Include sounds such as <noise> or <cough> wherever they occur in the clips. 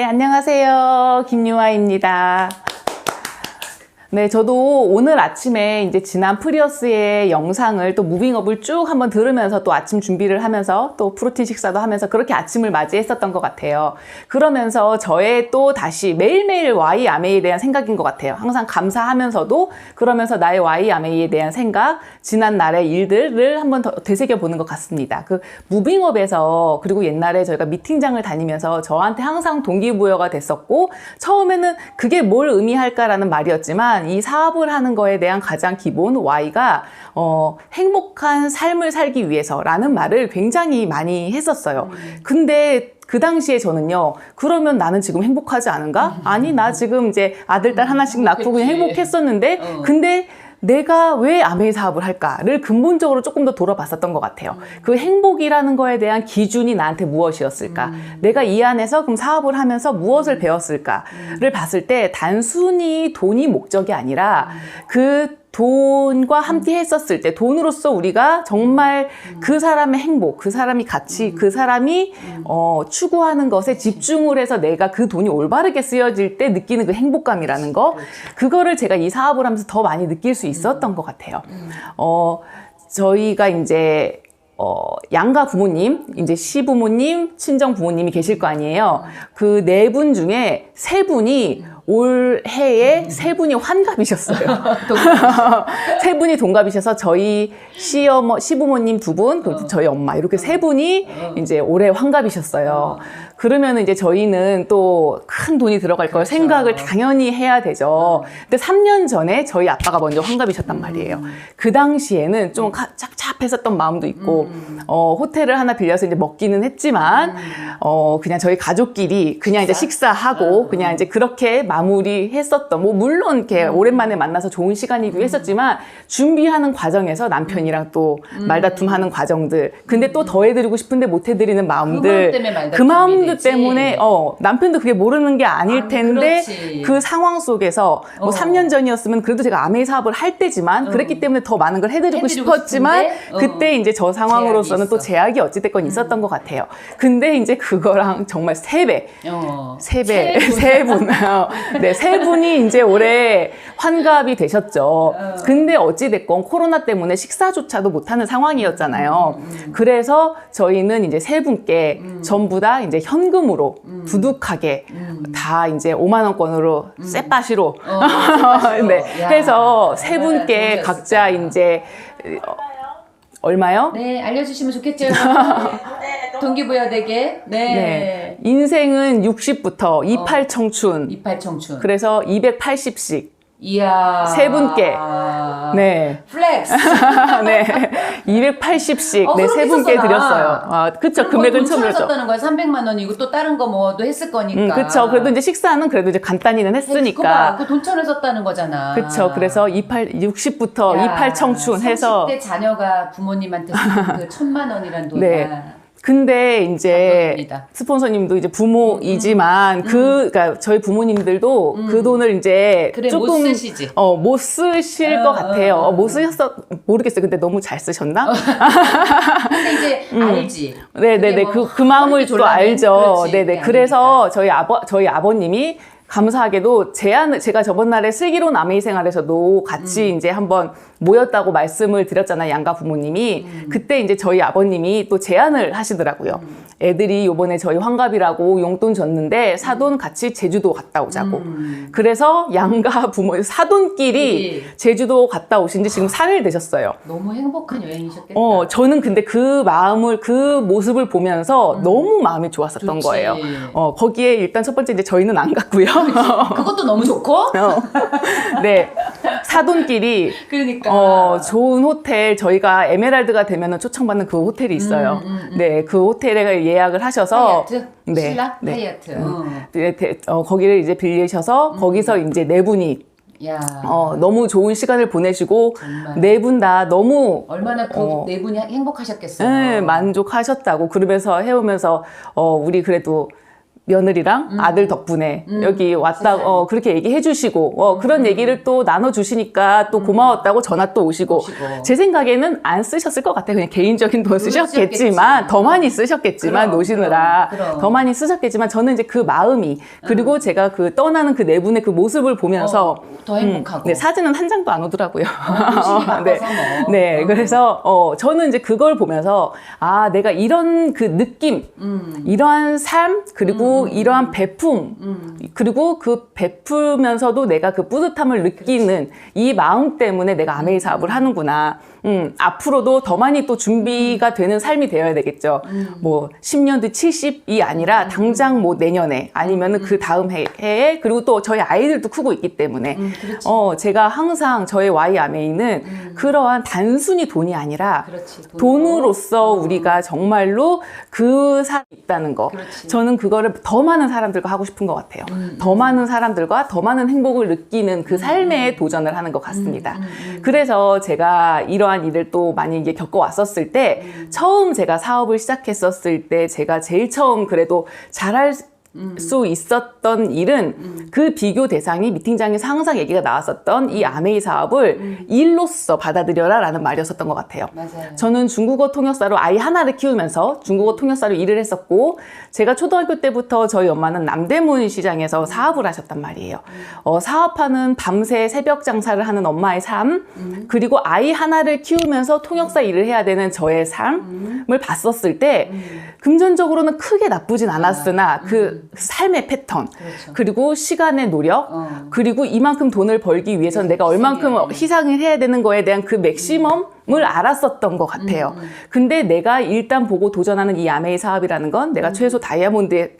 네, 안녕하세요. 김유아입니다. 네, 저도 오늘 아침에 이제 지난 프리어스의 영상을 또 무빙업을 쭉 한번 들으면서 또 아침 준비를 하면서 또 프로틴 식사도 하면서 그렇게 아침을 맞이했었던 것 같아요. 그러면서 저의 또 다시 매일매일 Y 아메이에 대한 생각인 것 같아요. 항상 감사하면서도 그러면서 나의 Y 아메이에 대한 생각, 지난 날의 일들을 한번 더 되새겨 보는 것 같습니다. 그 무빙업에서 그리고 옛날에 저희가 미팅장을 다니면서 저한테 항상 동기부여가 됐었고 처음에는 그게 뭘 의미할까라는 말이었지만 이 사업을 하는 거에 대한 가장 기본 Y가 어, 행복한 삶을 살기 위해서라는 말을 굉장히 많이 했었어요. 근데 그 당시에 저는요, 그러면 나는 지금 행복하지 않은가? 아니, 나 지금 이제 아들, 딸 하나씩 낳고 그냥. 행복했었는데, 어. 근데 내가 왜 아메이 사업을 할까를 근본적으로 조금 더 돌아봤었던 것 같아요. 그 행복이라는 거에 대한 기준이 나한테 무엇이었을까? 내가 이 안에서 그럼 사업을 하면서 무엇을 배웠을까를 봤을 때 단순히 돈이 목적이 아니라 그 돈과 함께 했었을 때 돈으로서 우리가 정말 그 사람의 행복, 그 사람이 가치, 그 사람이 어, 추구하는 것에 집중을 해서 내가 그 돈이 올바르게 쓰여질 때 느끼는 그 행복감이라는 거, 그거를 제가 이 사업을 하면서 더 많이 느낄 수 있었던 것 같아요. 어, 저희가 이제 어, 양가 부모님, 이제 시부모님, 친정 부모님이 계실 거 아니에요. 그 네 분 중에 세 분이 올 해에 세 분이 환갑이셨어요. <laughs> <laughs> 세 분이 동갑이셔서 저희 시어머, 시부모님 두 분, 그리고 저희 엄마 이렇게 세 분이 이제 올해 환갑이셨어요. 그러면 이제 저희는 또 큰 돈이 들어갈 걸 생각을 당연히 해야 되죠. 근데 3년 전에 저희 아빠가 먼저 환갑이셨단 말이에요. 그 당시에는 좀 가- 찹찹했었던 마음도 있고, 어, 호텔을 하나 빌려서 이제 먹기는 했지만, 어, 그냥 저희 가족끼리 그냥 이제 식사하고, 그냥 이제 그렇게 마 무리했었던, 뭐, 물론 이렇게 오랜만에 만나서 좋은 시간이기도 했었지만, 준비하는 과정에서 남편이랑 또 말다툼하는 과정들, 근데 또 더 해드리고 싶은데 못 해드리는 마음들, 때문에 말다툼이 그 마음들. 때문에, 어, 남편도 그게 모르는 게 아닐 아, 텐데, 그렇지. 그 상황 속에서 뭐 어. 3년 전이었으면 그래도 제가 아메이 사업을 할 때지만 그랬기 때문에 더 많은 걸 해드리고, 해드리고 싶었지만 어. 그때 이제 저 상황으로서는 또. 음. 제약이 어찌됐건 있었던 것 같아요. 근데 이제 그거랑 정말 세 배, 어. 세 배, 세 <laughs> 분. 네, 세 분이 이제 올해 환갑이 되셨죠. 어. 근데 어찌됐건 코로나 때문에 식사조차도 못하는 상황이었잖아요. 음, 그래서 저희는 이제 세 분께 전부 다 이제 현금으로 음. 두둑하게 다 이제 5만원권으로 쇠빠시로 어. <laughs> 네, 야, 해서 세 분께. 각자 이제 어, 얼마요? 네, 알려주시면 좋겠죠. <laughs> 동기부여되게. 네. 네. 인생은 60부터 28 청춘. 이팔 청춘. 그래서 280씩. 이야. 세 분께. 네. 플렉스. <laughs> 네. 280씩 어, 네, 세 분께. 드렸어요. 아, 그쵸. 금액은 처음이었죠. 썼다는 거야. 300만 원이고 또 다른 거 뭐도 했을 거니까. 음, 그쵸. 그래도 이제 식사는 그래도 이제 간단히는 했으니까. 그 돈 천을 썼다는 거잖아. 그쵸. 그래서 28, 60부터 야, 28 청춘 해서. 30대 자녀가 부모님한테 그 천만 원이란 돈이야. 네. 근데 이제 감동입니다. 스폰서님도 이제 부모이지만 그 그러니까 저희 부모님들도 그 돈을 이제 그래, 못 조금 쓰시지. 어, 못 쓰실 어, 것 같아요. 어, 어. 어, 못 쓰셨어 모르겠어요. 근데 너무 잘 쓰셨나? <laughs> 근데 이제 알지. 음. 네네네 그, 뭐그 마음을 또 졸라맨? 알죠. 그렇지, 네네. 그게 그래서 저희 아버 저희 아버님이 감사하게도 제안을 제가 저번 날에 슬기로운 아메이 생활에서도 같이 음. 이제 한번 모였다고 말씀을 드렸잖아요. 양가 부모님이 음. 그때 이제 저희 아버님이 또 제안을 하시더라고요. 음. 애들이 요번에 저희 환갑이라고 용돈 줬는데 사돈 같이 제주도 갔다 오자고. 음. 그래서 양가 부모 사돈끼리 예. 제주도 갔다 오신 지 지금 3일 되셨어요. 너무 행복한 여행이셨겠다. 어, 저는 근데 그 마음을, 그 모습을 보면서 너무 마음이 좋았었던 음. 좋지. 거예요. 어, 거기에 일단 첫 번째 이제 저희는 안 갔고요. 그것도 너무 좋고. <laughs> 어, 네. 사돈끼리, <laughs> 그러니까. 어, 좋은 호텔, 저희가 에메랄드가 되면 초청받는 그 호텔이 있어요. 음, 네, 그 호텔에 예약을 하셔서. 하이아트? 네, 신라? 네. 하이아트. 네, 대- 어, 거기를 이제 빌리셔서 거기서 이제 네 분이 야. 어, 너무 좋은 시간을 보내시고 정말. 네 분 다 너무 얼마나 그 어. 네 분이 행복하셨겠어요. 네, 만족하셨다고 그러면서 해오면서 어 우리 그래도 며느리랑 아들 덕분에 여기 왔다. 어 그렇게 얘기해 주시고 어 그런 얘기를 또 나눠 주시니까 또 고마웠다고 전화 또 오시고 오시고. 제 생각에는 안 쓰셨을 것 같아요. 그냥 개인적인 돈 쓰셨겠지만. 더 많이 쓰셨겠지만 그럼, 노시느라 그럼, 그럼. 더 많이 쓰셨겠지만 저는 이제 그 마음이 그리고 제가 그 떠나는 그네 분의 그 모습을 보면서 어, 더 행복하고. 네, 사진은 한 장도 안 오더라고요. <laughs> 바꿔서 네. 뭐. 네, 어. 그래서 어, 저는 이제 그걸 보면서 아, 내가 이런 그 느낌, 음. 이러한 삶, 그리고 이러한 배품, 음. 그리고 그 베풀면서도 내가 그 뿌듯함을 느끼는 이 마음 때문에 내가 아메이 사업을 하는구나. 음, 앞으로도 더 많이 또 준비가 되는 삶이 되어야 되겠죠. 음. 뭐 10년 뒤 70이 아니라 당장 뭐 내년에 아니면은 그 다음 해, 해에 그리고 또 저희 아이들도 크고 있기 때문에 음. 어, 제가 항상 저의 Y 아메이는 그러한 단순히 돈이 아니라. 돈으로. 돈으로서 우리가 정말로 그 사람이 있다는 거. 저는 그거를 더 많은 사람들과 하고 싶은 것 같아요. 더 많은 사람들과 더 많은 행복을 느끼는 그 삶에 도전을 하는 것 같습니다. 그래서 제가 이러한 일을 또 많이 이게 겪어왔었을 때 처음 제가 사업을 시작했었을 때 제가 제일 처음 그래도 잘할 수 있었던 일은 그 비교 대상이 미팅장에서 항상 얘기가 나왔었던 이 아메이 사업을 일로서 받아들여라 라는 말이었었던 것 같아요. 맞아요. 저는 중국어 통역사로 아이 하나를 키우면서 중국어 통역사로 일을 했었고 제가 초등학교 때부터 저희 엄마는 남대문 시장에서 사업을 하셨단 말이에요. 어, 사업하는 밤새 새벽 장사를 하는 엄마의 삶 그리고 아이 하나를 키우면서 통역사 일을 해야 되는 저의 삶을 봤었을 때 금전적으로는 크게 나쁘진 않았으나 그 삶의 패턴 그렇죠. 그리고 시간의 노력 어. 그리고 이만큼 돈을 벌기 위해서는 내가 얼만큼 희생을 해야 되는 거에 대한 그 맥시멈을 알았었던 것 같아요. 근데 내가 일단 보고 도전하는 이 아메이 사업이라는 건 내가 최소 다이아몬드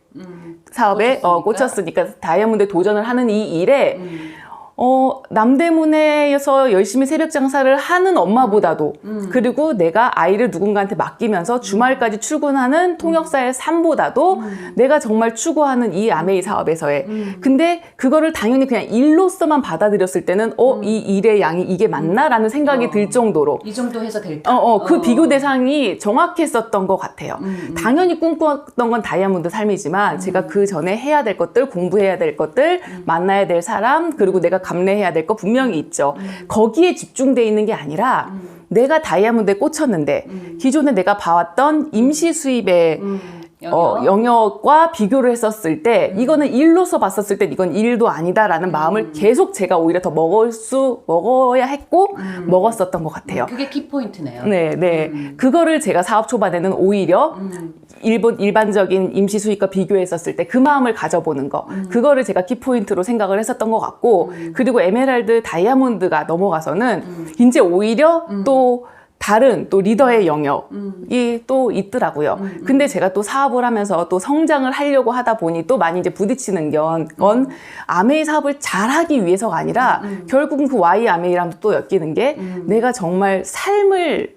사업에 어, 꽂혔으니까. 꽂혔으니까 다이아몬드 도전을 하는 이 일에 음. 어, 남대문에서 열심히 새벽 장사를 하는 엄마보다도 음. 그리고 내가 아이를 누군가한테 맡기면서 주말까지 출근하는 통역사의 삶보다도 음. 내가 정말 추구하는 이 아메이 사업에서의 근데 그거를 당연히 그냥 일로서만 받아들였을 때는 어, 이 일의 양이 이게 맞나라는 생각이 음. 어. 들 정도로 이 정도 해서 될까? 어, 어, 그 어. 비교 대상이 정확했었던 것 같아요. 음, 당연히 꿈꾸었던 건 다이아몬드 삶이지만 제가 그 전에 해야 될 것들, 공부해야 될 것들, 음. 만나야 될 사람, 그리고 내가 감내해야 될 거 분명히 있죠. 음. 거기에 집중돼 있는 게 아니라 내가 다이아몬드에 꽂혔는데 음. 기존에 내가 봐왔던 임시 수입의 어, 영역. 영역과 비교를 했었을 때 이거는 일로서 봤었을 때 이건 일도 아니다라는 마음을 계속 제가 오히려 더 먹을 수 먹어야 했고 먹었었던 것 같아요. 그게 키포인트네요. 네, 네. 그거를 제가 사업 초반에는 오히려 음. 일본 일반적인 임시 수익과 비교했었을 때 그 마음을 가져보는 거, 그거를 제가 키포인트로 생각을 했었던 것 같고, 그리고 에메랄드 다이아몬드가 넘어가서는 이제 오히려 또 다른 또 리더의 영역이 또 있더라고요. 근데 제가 또 사업을 하면서 또 성장을 하려고 하다 보니 또 많이 이제 부딪히는 건, 건 아메이 사업을 잘하기 위해서가 아니라 결국은 그 Y 아메이랑도 또 엮이는 게 내가 정말 삶을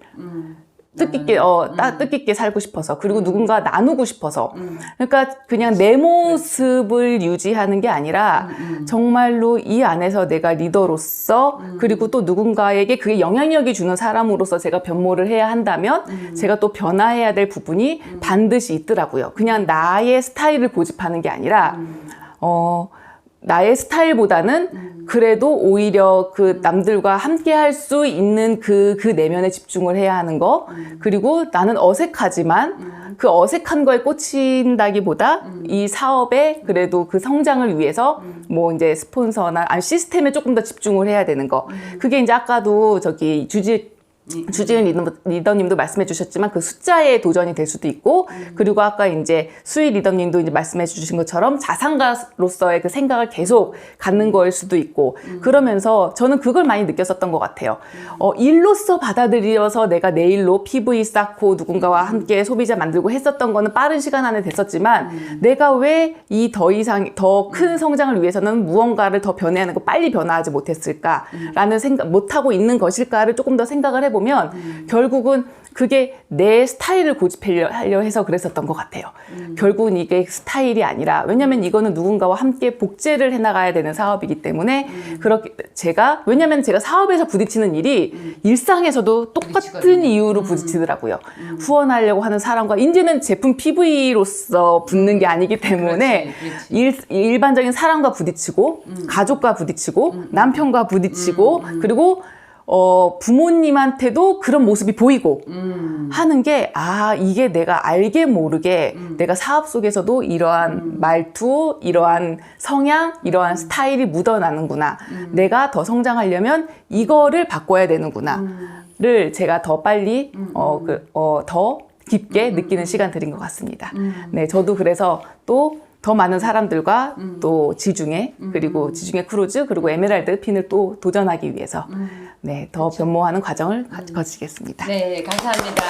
뜻깊게 어, 따, 뜻깊게 살고 싶어서 그리고 누군가 나누고 싶어서. 그러니까 그냥 내 모습을 유지하는 게 아니라 정말로 이 안에서 내가 리더로서 그리고 또 누군가에게 그게 영향력이 주는 사람으로서 제가 변모를 해야 한다면 제가 또 변화해야 될 부분이 반드시 있더라고요. 그냥 나의 스타일을 고집하는 게 아니라 어 나의 스타일보다는 그래도 오히려 그 남들과 함께 할 수 있는 그, 그 내면에 집중을 해야 하는 거. 그리고 나는 어색하지만 그 어색한 거에 꽂힌다기보다 이 사업에 그래도 그 성장을 위해서 뭐 이제 스폰서나 아니 시스템에 조금 더 집중을 해야 되는 거. 그게 이제 아까도 저기 주지 주지은 리더, 리더 님도 말씀해 주셨지만 그 숫자의 도전이 될 수도 있고 그리고 아까 이제 수희 리더님도 이제 말씀해 주신 것처럼 자산가로서의 그 생각을 계속 갖는 거일 수도 있고 그러면서 저는 그걸 많이 느꼈었던 것 같아요. 어, 일로서 받아들여서 내가 내일로 PV 쌓고 누군가와 함께 소비자 만들고 했었던 거는 빠른 시간 안에 됐었지만 내가 왜 이 더 이상 더 큰 성장을 위해서는 무언가를 더 변해야 하는 거 빨리 변화하지 못했을까라는 생각 못하고 있는 것일까를 조금 더 생각을 해 보면 음. 결국은 그게 내 스타일을 고집하려 하려 해서 그랬었던 것 같아요. 음. 결국은 이게 스타일이 아니라 왜냐면 이거는 누군가와 함께 복제를 해나가야 되는 사업이기 때문에 음. 그렇게 제가 왜냐면 제가 사업에서 부딪히는 일이 일상에서도 똑같은 음. 이유로 음. 부딪히더라고요. 후원하려고 하는 사람과 이제는 제품 PV로서 붙는 게 아니기 때문에 그렇지, 그렇지. 일, 일반적인 사람과 부딪히고 가족과 부딪히고 남편과 부딪히고 그리고 어, 부모님한테도 그런 모습이 보이고 음. 하는 게, 아, 이게 내가 알게 모르게 내가 사업 속에서도 이러한 말투, 이러한 성향, 이러한 스타일이 묻어나는구나. 내가 더 성장하려면 이거를 바꿔야 되는구나. 를 제가 더 빨리, 어, 그, 어, 더 깊게 느끼는 시간 들인 것 같습니다. 네, 저도 그래서 또 더 많은 사람들과 또 지중해 그리고 지중해 크루즈 그리고 에메랄드 핀을 또 도전하기 위해서 네, 더 변모하는 과정을 가- 거치겠습니다. 네, 감사합니다.